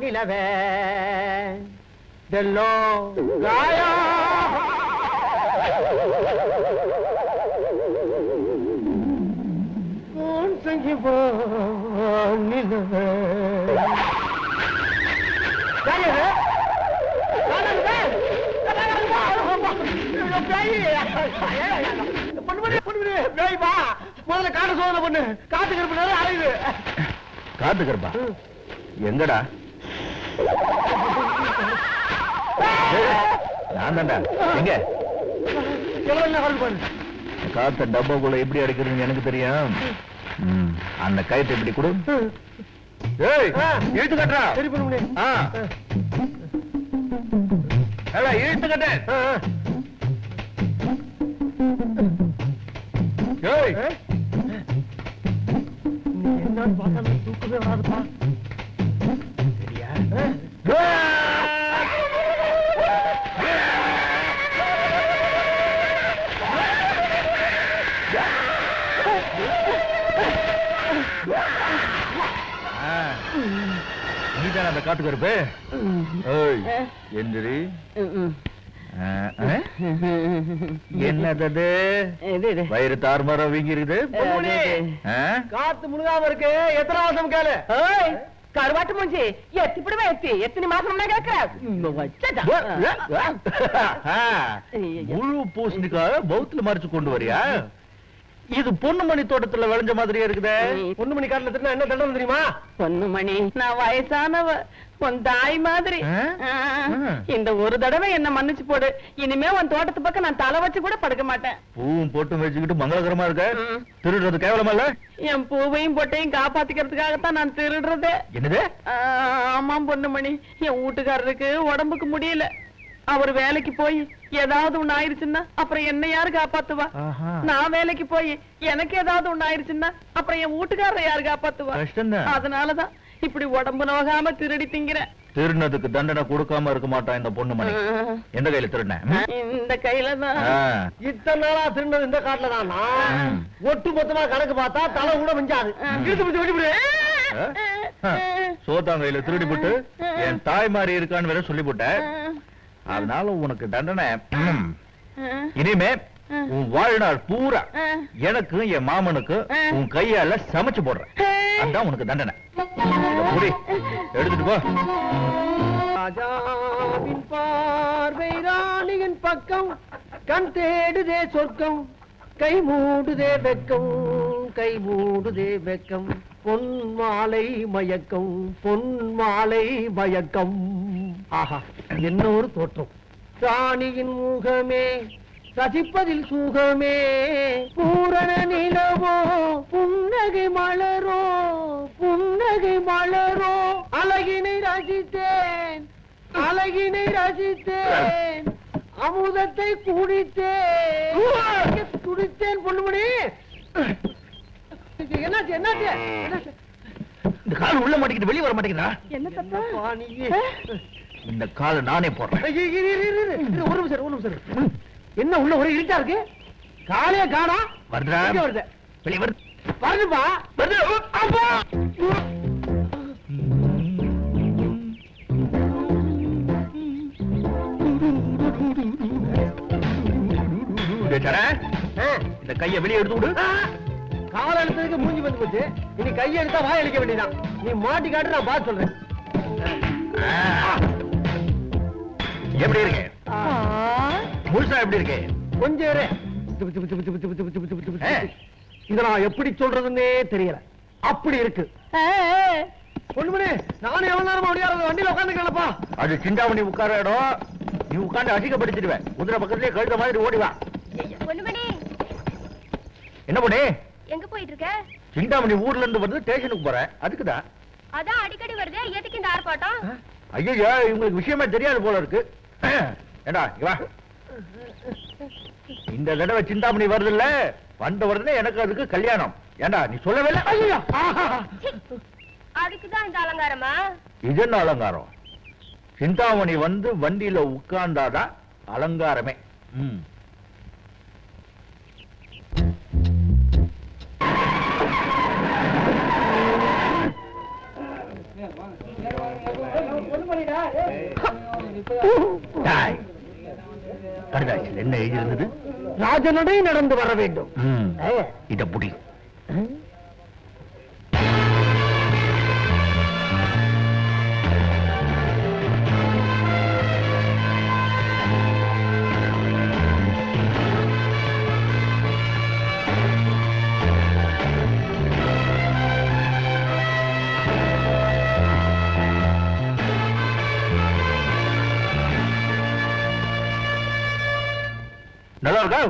நிலவ. தெல்லோ ராயா. சங்கி போ நிலவ. பொண்ணு பொண்ணு பொண்ணு முதல்ல காட்டு சோதனை பொண்ணு. காட்டு பொண்ணு அறையுது காத்து கருப்பா. எங்கடா? நான் தான்டா. எங்க? காத்த டப்பாக்குள்ள எப்படி அடைக்கிறதுன்னு எனக்கு தெரியும். அந்த கயத்தை இப்படி கொடு. இழுத்து கட்டுறா. சரி பண்ண இழுத்து கட்டு. ஏய். கொஞ்சம் பார்த்தா தூக்கவே வராதுப்பா. சரியா? நீதான் அந்த காட்டுக்கு இருப்பேன் எந்திரி. என்னது வயிறு தார் தார்மாரா வீங்கிருக்குது? காத்து முழுகாம இருக்கு. எத்தனை மாசம் கேளு கருவாட்டு மூஞ்சி. எத்திப்படுவா எத்தி. எத்தனை மாசம் கேட்கிறா முழு பூசணிக்காக பௌத்துல மறைச்சு கொண்டு வரியா? இது பொண்ணுமணி தோட்டத்துல விளைஞ்ச மாதிரியே இருக்குதே. பொண்ணு மணி காட்டுல திட்டினா என்ன தண்டனை தெரியுமா? பொண்ணுமணி நான் வயசானவ உன் தாய் மாதிரி. இந்த ஒரு தடவை என்ன மன்னிச்சு போடு. இனிமே உன் தோட்டத்து பக்கம் நான் தலை வச்சு கூட படுக்க மாட்டேன். பூவும் போட்டும் வச்சுக்கிட்டு மங்களகரமா இருக்க. திருடுறது கேவலமா இல்ல? என் பூவையும் பொட்டையும் காப்பாத்திக்கிறதுக்காகத்தான் நான் திருடுறதே. என்னது? ஆமாம் பொண்ணுமணி. என் வீட்டுக்காரருக்கு உடம்புக்கு முடியல. அவர் வேலைக்கு போய் ஏதாவது ஒண்ணு ஆயிருச்சுன்னா அப்புறம் என்ன யாரு காப்பாத்துவா. நான் வேலைக்கு போய் எனக்கு ஏதாவது ஒண்ணு ஆயிருச்சுன்னா அப்புறம் என் வீட்டுக்காரரை யாரு காப்பாத்துவா. அதனாலதான் இப்படி உடம்பு நோகாம திருடி திங்கிறேன். திருடினதுக்கு தண்டனை கொடுக்காம இருக்க மாட்டான் இந்த பொண்ணுமணி ஆ. எந்த கையில திருடின? இந்த கையில தான். இத்தனை நாளா திருந்தது இந்த காட்டுல தானா. ஒட்டு மொத்தமா கணக்கு பார்த்தா தலை கூட மிஞ்சாது. இழுத்து பிடிச்சு வெட்டி ஆ? ஆ. சோத்தாங்கையில திருடி போட்டு என் தாய் மாதிரி இருக்கான்னு வேற சொல்லி போட்டேன் அதனால உனக்கு தண்டனை. இனிமே உன் வாழ்நாள் பூரா எனக்கு என் மாமனுக்கு உன் கையால சமைச்சு போடுறேன். அதான் உனக்கு தண்டனை. புடி எடுத்துட்டு போ. ராஜாவின் பார்வை ராணியின் பக்கம் கண் தேடுதே சொர்க்கம். கை மூடுதே வெக்கம் கை மூடுதே வெக்கம். பொன் மாலை மயக்கம் பொன் மாலை மயக்கம். ஆஹா என்ன ஒரு தோற்றம். ராணியின் முகமே ரசிப்பதில் சுகமே. பூரண நிலவோ புன்னகை மலரோ புன்னகை மலரோ. அழகினை ரசித்தேன் அழகினை ரசித்தேன். அமுதத்தை குடித்தேன். குடித்தேன் பொண்ணுமணி என்னாச்சு என்னாச்சு? இந்த கால் உள்ள மாட்டிக்கிட்டு வெளியே வர மாட்டேங்குதா? என்ன தப்பா? இந்த காலை நானே போடுறேன். ஐய, இரு, இரு, இரு, இரு. இரு, ஒரு நிமிஷம் ஒரு நிமிஷம். என்ன உள்ள ஒரே இருட்டா இருக்கு? காலையே காணா? எங்க வருது? வெளியே வருது. வருதுப்பா. வருது. அப்பா! பேசுற இந்த கையை வெளியே எடுத்து விடு. கால எடுத்ததுக்கு மூஞ்சி வந்து போச்சு. இனி கையை எடுத்தா வாய் அழிக்க வேண்டியதான் நீ மாட்டி காட்டு நான் பார்த்து சொல்றேன். எப்படி இருக்கு? முழுசா எப்படி இருக்கு? கொஞ்சம் இரு. இத நான் எப்படி சொல்றதுன்னே தெரியல. அப்படி இருக்கு. பொண்ணுமணி நானும் எவ்வளவு நேரமா ஓடியாரது வண்டியில உட்காந்துக்கலப்பா அது சிந்தாமணி உட்கார இடம். நீ உட்காந்து அதிகப்படுத்திடுவேன் குதிரை பக்கத்துலயே கழுத மாதிரி ஓடிவா என்ன பண்ணி? எங்க போயிட்டு இருக்க? சிந்தாமணி ஊர்ல இருந்து வந்து ஸ்டேஷனுக்கு போறேன் அதுக்குதான் அதான் அடிக்கடி வருது. எதுக்கு இந்த ஆர்ப்பாட்டம்? ஐயோ இவங்களுக்கு விஷயமே தெரியாது போல இருக்கு. வா. இந்த தடவை சிந்தாமணி வருது இல்ல வந்த உடனே எனக்கு அதுக்கு கல்யாணம். ஏண்டா நீ சொல்லவே இல்லை? ஐயோ அதுக்கு தான் இந்த அலங்காரமா? இது என்ன அலங்காரம்? சிந்தாமணி வந்து வண்டியில உட்கார்ந்தாதான் அலங்காரமே. ம். டாய். கடுதாசியில் என்ன எழுதியிருந்தது? ராஜநடை நடந்து வர வேண்டும். இத புடி. நல்லா இருக்கா?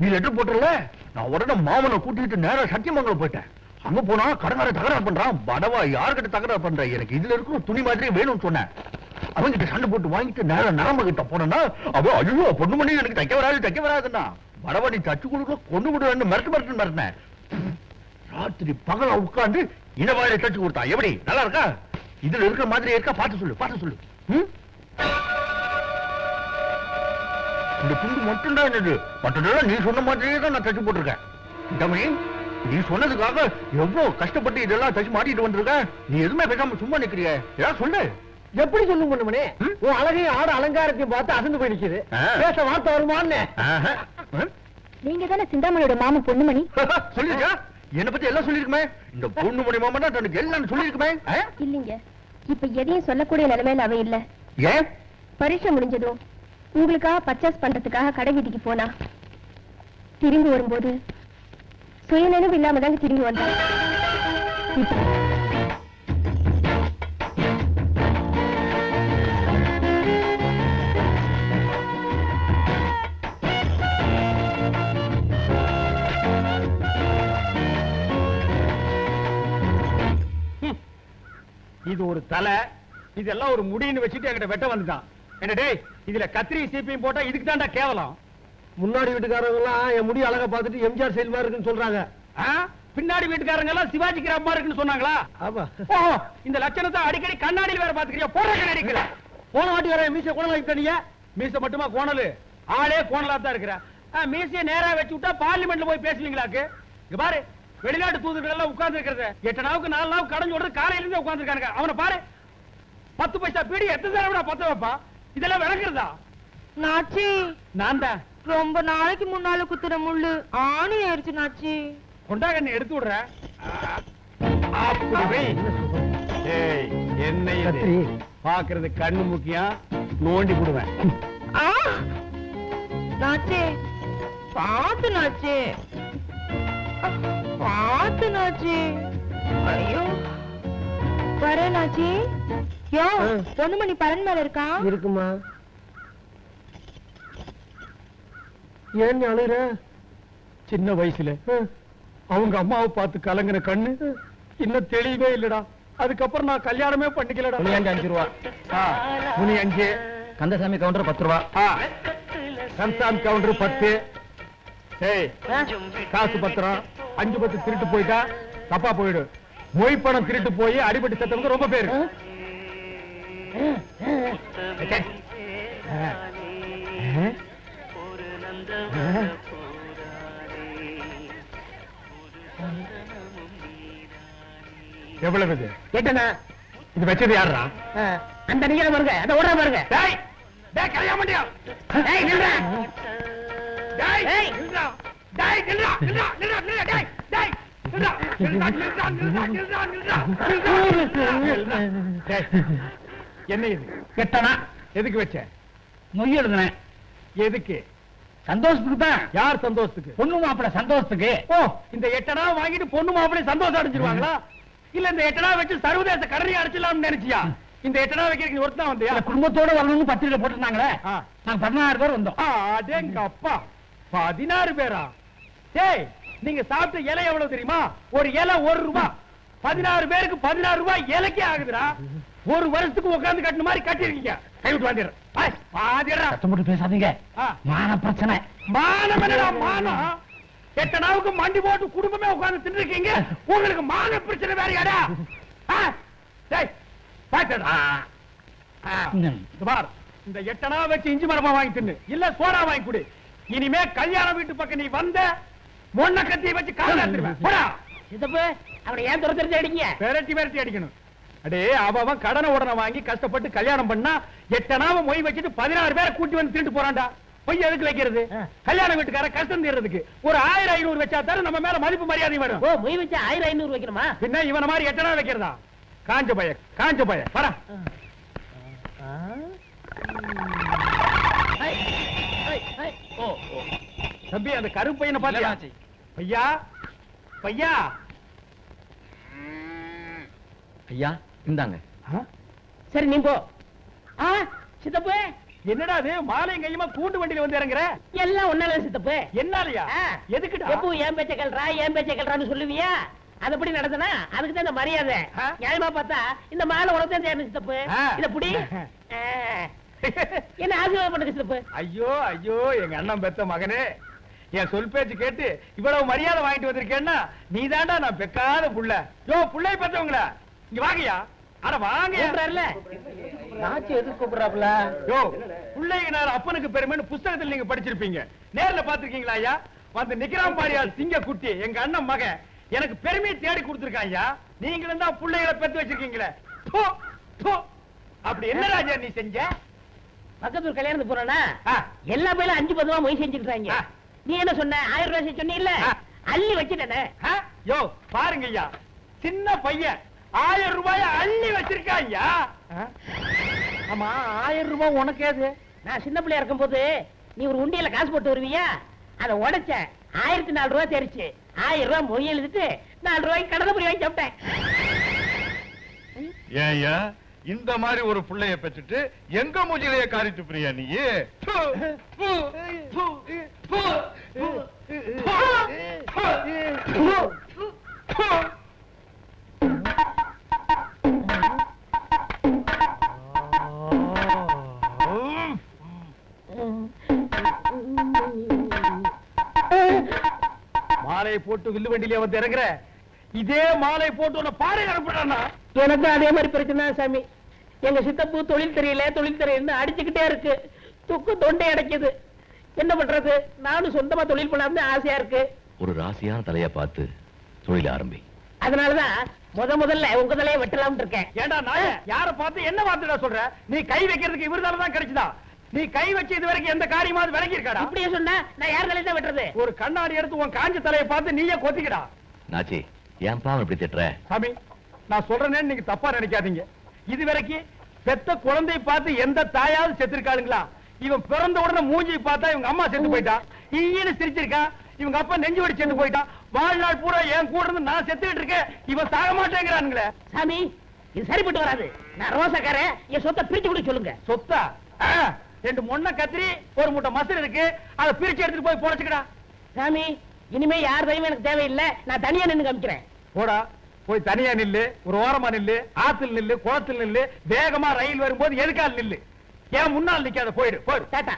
நீ லெட்டர் போட்டுல நான் உடனே மாமனை கூட்டிட்டு நேரம் சத்தியமங்கலம் போயிட்டேன். அங்க போனா கடங்கார தகராறு பண்றான் படவா யாருக்கிட்ட தகராறு பண்ற? எனக்கு இதுல இருக்கும் துணி மாதிரி வேணும்னு சொன்னேன். அவன்கிட்ட சண்டை போட்டு வாங்கிட்டு நேரம் நரம்பு கிட்ட போனா அவ ஐயோ பொண்ணு மணி எனக்கு தைக்க வராது தைக்க வராதுன்னா. படவா நீ தச்சு கொடுக்க கொண்டு விடுவேன்னு மிரட்டு மிரட்டு மிரட்டினேன். ராத்திரி பகல உட்காந்து இனவாயில தச்சு கொடுத்தா. எப்படி? நல்லா இருக்கா? இதுல இருக்கிற மாதிரி இருக்கா? பார்த்து சொல்லு பார்த்து சொல்லு. ம்? இந்த துண்டு மட்டும் தான் என்னது? மற்றதெல்லாம் நீ சொன்ன மாதிரியே தான் நான் தச்சு போட்டிருக்கேன். தம்பி நீ சொன்னதுக்காக எவ்வளவு கஷ்டப்பட்டு இதெல்லாம் தச்சு மாட்டிட்டு வந்திருக்க? நீ எதுவுமே பேசாம சும்மா நிக்கிறிய? ஏதாவது சொல்லு. எப்படி சொல்லும் பொண்ணுமணி? உன் அழகையும் ஆட அலங்காரத்தையும் பார்த்து அசந்து போய் நிக்குது. பேச வார்த்தை வருமான்னு? நீங்க தானே சிந்தாமணியோட மாமா பொண்ணுமணி? சொல்லிருக்கா என்ன பத்தி எல்லாம் சொல்லிருக்குமே? இந்த பொண்ணு மணி மாமா தான் தனக்கு எல்லாம் சொல்லிருக்குமே? இல்லீங்க. இப்ப எதையும் சொல்லக்கூடிய நிலைமையில அவ இல்ல. ஏன்? பரீட்சை முடிஞ்சதும் உங்களுக்காக பர்ச்சேஸ் பண்றதுக்காக கடை வீதிக்கு போனா திரும்பி வரும்போது சுயநினைவு இல்லாம தாங்க திரும்பி வந்தா இது ஒரு தலை இதெல்லாம் ஒரு முடின்னு வச்சுட்டு என்கிட்ட வெட்ட வந்துட்டான். என்ன டேய் இதுல கத்திரி சீப்பையும் போட்டா இதுக்கு தான்டா கேவலம். முன்னாடி வீட்டுக்காரங்க எல்லாம் என் முடி அழகா பார்த்துட்டு எம்ஜிஆர் செயல் மாதிரி இருக்குன்னு சொல்றாங்க. பின்னாடி வீட்டுக்காரங்க எல்லாம் சிவாஜி கிராமமா இருக்குன்னு சொன்னாங்களா? ஆமா. இந்த லட்சணத்தை அடிக்கடி கண்ணாடியில் வேற பாத்துக்கிறியா போற கண்ணாடிக்கல போன வாட்டி வர மீச கோணல் வைத்தனிய மீச மட்டுமா கோணலு? ஆளே கோணலா தான் இருக்கிற. மீசைய நேரா வச்சு விட்டா பார்லிமெண்ட்ல போய் பேசுவீங்களாக்கு? இங்க பாரு வெளிநாட்டு தூதர்கள் எல்லாம் உட்கார்ந்து இருக்கிறது. எட்டு நாவுக்கு நாலு நாவுக்கு கடஞ்சு விடுறது காலையில இருந்து உட்கார்ந்து இருக்காங்க அவனை பாரு பத்து பைசா பீடி எத்தனை தடவை பத்த வைப்பா? இதெல்லாம் விளக்குறதா நாச்சி நான் தான் ரொம்ப நாளைக்கு முன்னால குத்துற முள்ளு ஆணி ஆயிருச்சு நாச்சி கொண்டாங்க எடுத்து விடுறேன் அப்படி வை. ஏய், என்ன பாக்குறது கண்ணு முக்கியம் நோண்டி விடுவேன் ஆ! நாச்சி பாத்து நாச்சி பாத்து நாச்சி ஐயோ. வர நாச்சி யோ. பொண்ணுமணி பரன் மேல இருக்கா? இருக்குமா? ஏன் நீ அழுற சின்ன வயசுல அவங்க அம்மாவை பார்த்து கலங்கின கண்ணு இன்னும் தெளிவே இல்லடா. அதுக்கப்புறம் நான் கல்யாணமே பண்ணிக்கலடா. புளியஞ்சு அஞ்சு ரூபா. புனி அஞ்சு. கந்தசாமி கவுண்டர் பத்து ரூபா. கன்சாமி கவுண்டர் பத்து. ஏய் காசு பத்திரம். அஞ்சு பத்து திருட்டு போயிட்டா தப்பா போயிடு. மொய் பணம் திருட்டு போய் அடிபட்டு செத்தவங்க ரொம்ப பேரு. எவ்வளவு இது? கேட்டனா இது வச்சது யாரா அந்த நீங்க பாருங்க அந்த ஓடுற பாருங்க. டேய் டேய் கல்யாணம் பண்ணியா ஏய் நில்றா. டேய் நில்றா. டேய் நில்றா நில்றா நில்றா நில்றா டேய் டேய் நில்றா நில்றா நில்றா நில்றா நில்றா நில்றா நில்றா டேய் என்ன இது? கெட்டனா? எதுக்கு வச்ச? நொய் எழுதுனேன். எதுக்கு? சந்தோஷத்துக்கு தான். யார் சந்தோஷத்துக்கு? பொண்ணு மாப்பிள சந்தோஷத்துக்கு. ஓ இந்த எட்டனா வாங்கிட்டு பொண்ணு மாப்பிளை சந்தோஷம் அடைஞ்சிருவாங்களா? இல்ல இந்த எட்டனா வச்சு சர்வதேச கடனை அடிச்சிடலாம்னு நினைச்சியா? இந்த எட்டனா வைக்கிறதுக்கு ஒருத்தன் வந்தியா? குடும்பத்தோட வரணும்னு பத்திரிக்கை போட்டிருந்தாங்களே. நாங்க பதினாறு பேர் வந்தோம். அடேங்க அப்பா பதினாறு பேரா? டேய் நீங்க சாப்பிட்ட இலை எவ்வளவு தெரியுமா? ஒரு இலை ஒரு ரூபாய் பதினாறு பேருக்கு பதினாறு ரூபாய் இலைக்கே ஆகுதுடா. ஒரு வருஷத்துக்கு உட்கார்ந்து கட்டின மாதிரி கட்டிருக்கீங்க கை விட்டு வாங்கிடுறேன் பாதிடுறா சத்தம் போட்டு பேசாதீங்க. மான பிரச்சனை மானம் என்னடா மானம்? எட்டு நாவுக்கு மண்டி போட்டு குடும்பமே உட்கார்ந்து தின்னுருக்கீங்க? உங்களுக்கு மான பிரச்சனை வேறையாடா ஆ? டேய் பாத்தடா ம். பார் இந்த எட்டனா வச்சு இஞ்சி மரமா வாங்கி தின்னு. இல்ல சோடா வாங்கி கொடு. இனிமே கல்யாண வீட்டு பக்கம் நீ வந்த மொன்ன கத்தியை வச்சு கால எடுத்துருவேன் போடா. சித்தப்பு அவனை ஏன் துரத்துறது அடிங்க விரட்டி விரட்டி அடிக்கணும். அடே அவன் கடனை உடனே வாங்கி கஷ்டப்பட்டு கல்யாணம் பண்ணா எட்டனாவ மொய் வச்சுட்டு பதினாறு பேரை கூட்டி வந்து திருட்டு போறான்டா. பொய் எதுக்கு வைக்கிறது? கல்யாண வீட்டுக்கார கஷ்டம் தீர்றதுக்கு ஒரு ஆயிரம் ஐநூறு வச்சா தானே நம்ம மேல மதிப்பு மரியாதை வேணும் ஓ மொய் வச்சு ஆயிரம் ஐநூறு வைக்கணுமா? பின்ன இவன மாதிரி எட்டனா வைக்கிறதா? காஞ்ச பய காஞ்ச பய வரா ஓ ஓ. தம்பி அந்த கருப்பு பையனை பாத்தியா? பையா? பையா? ஐயா? இந்தாங்க? சரி நீ போ. ஆ சித்தப்பு. என்னடா அது மாலையும் கையுமா கூண்டு வண்டியில வந்து இறங்குற? எல்லாம் ஒன்னால சித்தப்பு. என்னாலயா? ஆ. எதுக்குடா? எப்பவும் ஏன் பேச்ச கல்றா ஏன் பேச்ச கல்றான்னு சொல்லுவியா? அதுபடி நடந்தனா அதுக்கு தான் இந்த மரியாதை. நியாயமா பார்த்தா இந்த மாலை உனக்கு தான் தேவை சித்தப்பு. இத புடி. என்ன ஆசீர்வாதம் பண்ணுங்க சித்தப்பு. ஐயோ ஐயோ எங்க அண்ணன் பெத்த மகனே. என் சொல் பேச்சு கேட்டு இவ்வளவு மரியாதை வாங்கிட்டு வந்திருக்கேன்னா நீ தாண்டா நான் பெக்காத புள்ள. யோ புள்ளை பெத்தவங்கள? இங்க வாங்கயா அட வாங்க. நாச்சி எதுக்கு கூப்பிடுறாப்ல யோ பிள்ளைங்கனார் அப்பனுக்கு பெருமைன்னு புஸ்தகத்துல நீங்க படிச்சிருப்பீங்க. நேர்ல பாத்திருக்கீங்களா ஐயா? வந்து நிக்கிறான் பாரியா சிங்க குட்டி எங்க அண்ணன் மகன் எனக்கு பெருமையை தேடி கொடுத்திருக்கான் ஐயா. நீங்களும் தான் பிள்ளைகளை பெத்து வச்சிருக்கீங்களே. ப்பு, ப்பு. அப்படி என்ன ராஜா நீ செஞ்ச? பக்கத்து கல்யாணத்துக்கு போறானா ஆ. எல்லா பேரும் அஞ்சு பதுவா மொய் செஞ்சுட்டாங்க ஆ. நீ என்ன சொன்ன? ஆயிரம் ரூபாய் சொன்னீல்ல? ஆ. அள்ளி வச்சுட்டேனே? யோ பாருங்க ஐயா. சின்ன பையன். ஆயிரம் ரூபாய அள்ளி வச்சிருக்கான் ஐயா? ஆமா ஆயிரம் ரூபாய் உனக்கு ஏது நான் சின்ன பிள்ளையா இருக்கும்போது நீ ஒரு உண்டியல காசு போட்டு வருவியா அதை உடைச்ச ஆயிரத்தி நாலு ரூபாய் தெரிச்சு ஆயிரம் ரூபாய் மொய் எழுதிட்டு நாலு ரூபாய்க்கு கடலை பொரி வாங்கி சாப்பிட்டேன் ஏயா இந்த மாதிரி ஒரு புள்ளைய பெற்றுட்டு எங்க மூஞ்சிலைய காரிட்டு பிரியா நீ ப்பு, மாலையை போட்டு வில்லு வண்டியில வந்து இறங்குற. இதே மாலை போட்டு உன்னை பாறை அனுப்புறானா எனக்கு அதே மாதிரி பிரச்சனை சாமி. எங்க சித்தப்பு தொழில் தெரியல தொழில் தெரியல அடிச்சுக்கிட்டே இருக்கு. துக்கு தொண்டை அடைக்குது. என்ன பண்றது? நானும் சொந்தமா தொழில் பண்ணலாம்னு ஆசையா இருக்கு. ஒரு ராசியான தலைய பார்த்து தொழில் ஆரம்பி. அதனாலதான் முத முதல்ல உங்க தலையை வெட்டலாம்னு இருக்கேன். ஏண்டா நாய யார பார்த்து என்ன வார்த்தைடா சொல்ற? நீ கை வைக்கிறதுக்கு இவர்தால தான் கிடைச்சதா? நீ கை வச்சு இது வரைக்கும் எந்த காரியமாவது விளங்கி இருக்காடா இப்படியே சொன்னா நான் யார் தலையை தான் வெட்டுறது? ஒரு கண்ணாடி எடுத்து உன் காஞ்ச தலையை பார்த்து நீயே கொத்திக்கடா. நாச்சி ஏன் பாவம் இப்படி திட்டுற? சாமி நான் சொல்றேன்னு நீங்க தப்பா நினைக்காதீங்க. இது வரைக்கும் பெத்த குழந்தையை பார்த்து எந்த தாயாவது செத்துருக்காளுங்களா? இவன் பிறந்த உடனே மூஞ்சி பார்த்தா இவங்க அம்மா செத்து போயிட்டா? ஈன்னு சிரிச்சிருக்கான் இவங்க அப்பா நெஞ்சு வடி செத்து போயிட்டான் வாழ்நாள் பூரா என் கூட இருந்து நான் செத்துக்கிட்டு இருக்கேன். இவன் சாக மாட்டேங்கிறானுங்களே. சாமி இது சரிப்பட்டு வராது. நான் ரோசக்காரன் என் சொத்தை பிரிச்சு கொடுக்க சொல்லுங்க. சொத்தா? ஆ, ரெண்டு மொன்ன கத்திரி ஒரு மூட்டை மசல் இருக்கு அதை பிரிச்சு எடுத்துட்டு போய் பொழைச்சுக்கடா சாமி இனிமே யார் தயவும் எனக்கு தேவையில்லை. நான் தனியா நின்னு காமிக்கிறேன். போடா போய் தனியா நில்லு ஒரு ஓரமா நில்லு ஆத்துல நில்லு குளத்துல நில்லு வேகமா ரயில் வரும்போது எதுக்கால் நில்லு. ஏன் முன்னால் நிக்காத போயிடு போயிடு. டாட்டா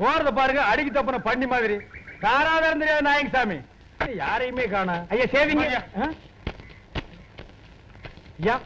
போறத பாருங்க அடிக்கு தப்புன பண்ணி மாதிரி. காராதாரம் தெரியாது நாயங்க சாமி. யாரையுமே காணா. ஐயா சேவிங்க? ஐயா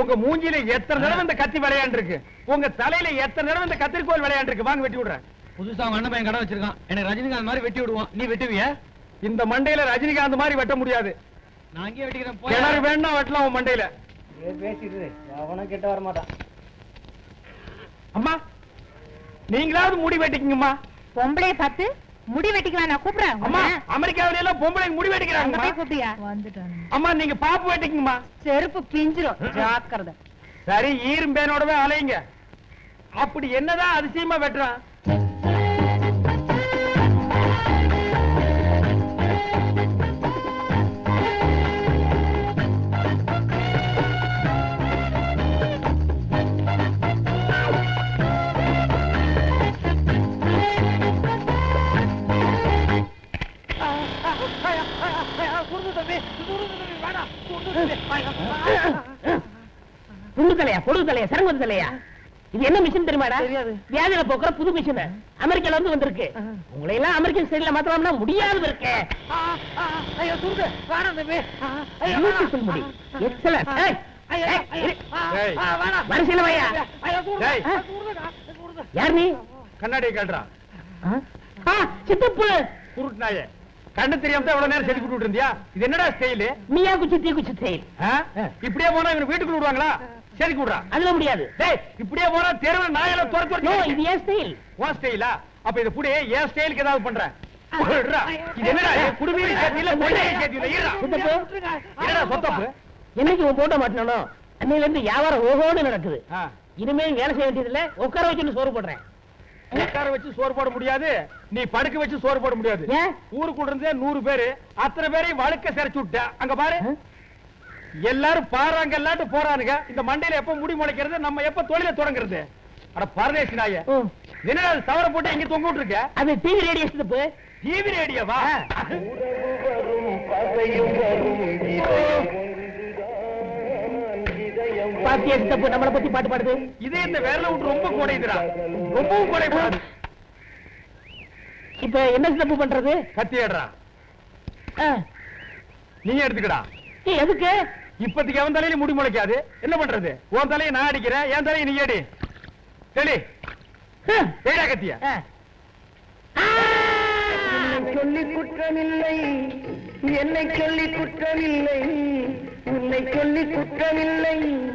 உங்க மூஞ்சில எத்தனை தடவை இந்த கத்தி விளையாண்டு இருக்கு? உங்க தலையில எத்தனை தடவை இந்த கத்திரிக்கோல் விளையாண்டு இருக்கு வாங்க வெட்டி விடுறேன். புதுசா அண்ணன் பையன் கடை வச்சிருக்கான். எனக்கு ரஜினிகாந்த் மாதிரி வெட்டி விடுவோம். நீ வெட்டுவிய? இந்த மண்டையில ரஜினிகாந்த் மாதிரி வெட்ட முடியாது. நான் அங்கேயே வெட்டிக்கிறேன். கிணறு வேணா வெட்டலாம் உன் மண்டையில. பேசிட்டு அவனும் கிட்ட வர மாட்டான் அம்மா நீங்களாவது முடி வெட்டிக்கங்கம்மா. பொம்பளைய பார்த்து முடி வெட்டிக்கலாம் நான் கூப்பிடுறேன் அம்மா அமெரிக்காவில எல்லாம் பொம்பளை முடி கூப்பிட்டியா வந்துட்டான் அம்மா நீங்க பாப்பு வெட்டிக்கங்கம்மா. செருப்பு பிஞ்சிரும். ஜாக்கிரதை. சரி ஈரும்பேனோடவே அலையுங்க. அப்படி என்னதான் அதிசயமா வெட்டுறான்? துண்டு தலையா பொழுது தலையா சரங்கு தலையா இது என்ன மிஷின் தெரியுமாடா? தெரியாது. வியாதியில போக்குற புது மிஷின் அமெரிக்கால இருந்து வந்திருக்கு. உங்களை எல்லாம் அமெரிக்கன் ஸ்டைல்ல மாத்தலாம்னா முடியாது இருக்கு. வரிசையில வையா. யார் நீ? கண்ணாடியை ஆ, சித்தப்பு. குருட்டு நாயே கண்ணு தெரியாம தான் இவ்வளவு நேரம் செதுக்கி விட்டுட்டு இருந்தியா இது என்னடா ஸ்டைலு மியா குச்சி தீ குச்சி ஸ்டைல் இப்படியே போனா இவன் வீட்டுக்குள்ள விடுவாங்களா? செதுக்கி விடுறா அதுல முடியாது. டேய் இப்படியே போனா தெருவில் நாயெல்லாம் துரத்து இது ஏன் ஸ்டைல் உன் ஸ்டைலா அப்ப இது புடி என் ஸ்டைலுக்கு ஏதாவது பண்றேன் விடுறா. இது என்னடா இது குடுமீன் சேர்த்தி இல்ல கொள்ளையை சேர்த்தி இல்ல இருடா. சித்தப்பு. என்னடா சொத்தப்பு? என்னைக்கு உன் போட்டோ மாட்டணும் அன்னையில இருந்து வியாபாரம் ஓஹோன்னு நடக்குது. இனிமே வேலை செய்ய வேண்டியது இல்ல உட்கார வச்சுன்னு சோறு போடுறேன். உட்கார வச்சு சோறு போட முடியாது. நீ படுக்க வச்சு சோறு போட முடியாது. ஏன்? ஊருக்குள்ள இருந்தே நூறு பேரு அத்தனை பேரையும் வழுக்க சிரைச்சு விட்ட அங்க பாரு. எல்லாரும் பாறாங்க எல்லாட்டும் போறானுங்க. இந்த மண்டையில எப்ப முடி முளைக்கிறது நம்ம எப்ப தொழில தொடங்குறது? அட பரதேசி நாய அது தவற போட்டு இங்க தொங்க விட்டுருக்க? அது டிவி ரேடியோ சித்தப்பு டிவி ரேடியோவா பாத்தியா சித்தப்பு நம்மளை பத்தி பாட்டு பாடுது? இதே இந்த விரல விட்டு ரொம்ப குடையுதுடா ரொம்பவும் குடையக்கூடாது இப்ப என்ன சித்தப்பு பண்றது? கத்தி ஏடுறா. நீ எடுத்துக்கடா. எதுக்கு? இப்பத்துக்கு எவன் தலையில முடி முளைக்காது? என்ன பண்றது? உன் தலையை நான் அடிக்கிறேன் என் தலையை நீ அடி தெளி ஹம். ஏடா கத்திய? ஆ. சொல்லி குற்றமில்லை. என்னை சொல்லி குற்றமில்லை. உன்னை சொல்லி குற்றமில்லை.